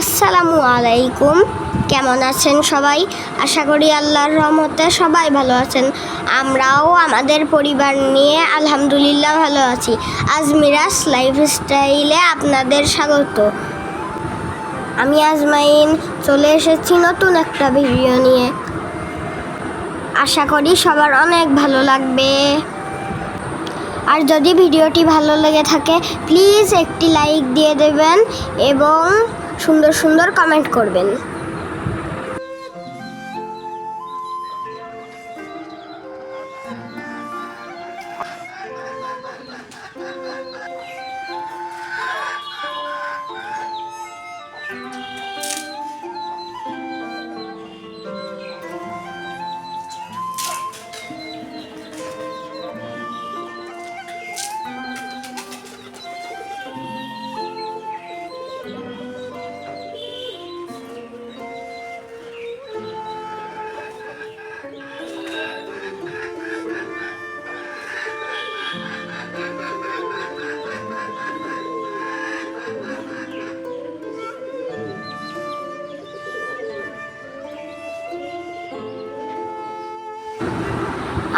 আসসালামু আলাইকুম। কেমন আছেন সবাই? আশা করি আল্লাহর রহমতে সবাই ভালো আছেন। আমরাও আমাদের পরিবার নিয়ে আলহামদুলিল্লাহ ভালো আছি। আজ মিরাজ লাইফস্টাইলে আপনাদের স্বাগত। আমি আজমাইন, চলে এসেছি নতুন একটা ভিডিও নিয়ে। আশা করি সবার অনেক ভালো লাগবে। আর যদি ভিডিওটি ভালো লেগে থাকে, প্লিজ একটি লাইক দিয়ে দেবেন এবং সুন্দর সুন্দর কমেন্ট করবেন।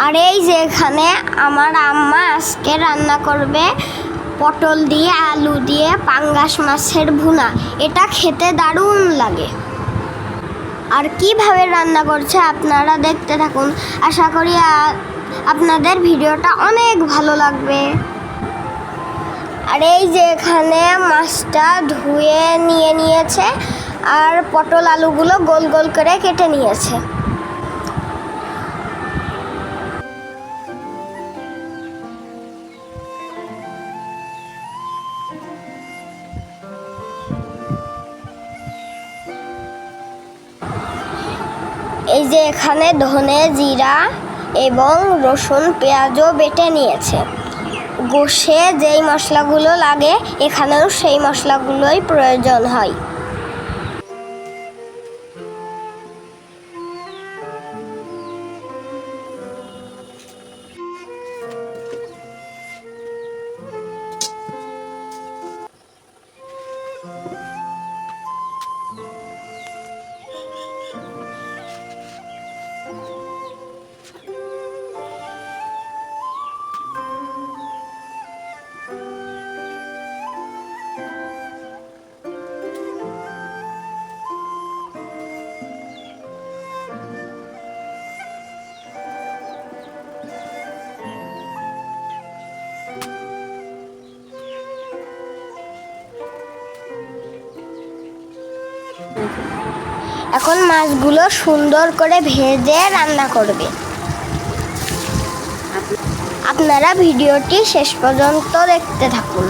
আর এই যে এখানে আমার আম্মা আজকে রান্না করবে পটল দিয়ে, আলু দিয়ে পাঙ্গাস মাছের ভুনা। এটা খেতে দারুণ লাগে। আর কীভাবে রান্না করছে আপনারা দেখতে থাকুন। আশা করি আপনাদের ভিডিওটা অনেক ভালো লাগবে। আর এই যে এখানে মাছটা ধুয়ে নিয়ে নিয়েছে, আর পটল আলুগুলো গোল গোল করে কেটে নিয়েছে। যে এখানে ধনে, জিরা এবং রসুন, পেঁয়াজও বেটে নিয়েছে। গোষে যেই মশলাগুলো লাগে, এখানেও সেই মশলাগুলোই প্রয়োজন হয়। এখন মাছগুলো সুন্দর করে ভেজে রান্না করবে। আপনারা ভিডিওটি শেষ পর্যন্ত দেখতে থাকুন।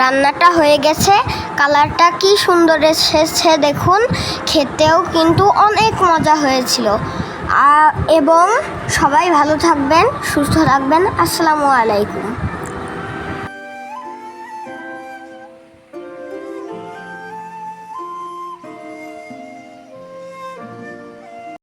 রান্নাটা হয়ে গেছে। কালারটা কি সুন্দর এসেছে দেখুন। খেতেও কিন্তু অনেক মজা হয়েছিল। এবং সবাই ভালো থাকবেন, সুস্থ থাকবেন। আসসালামু আলাইকুম।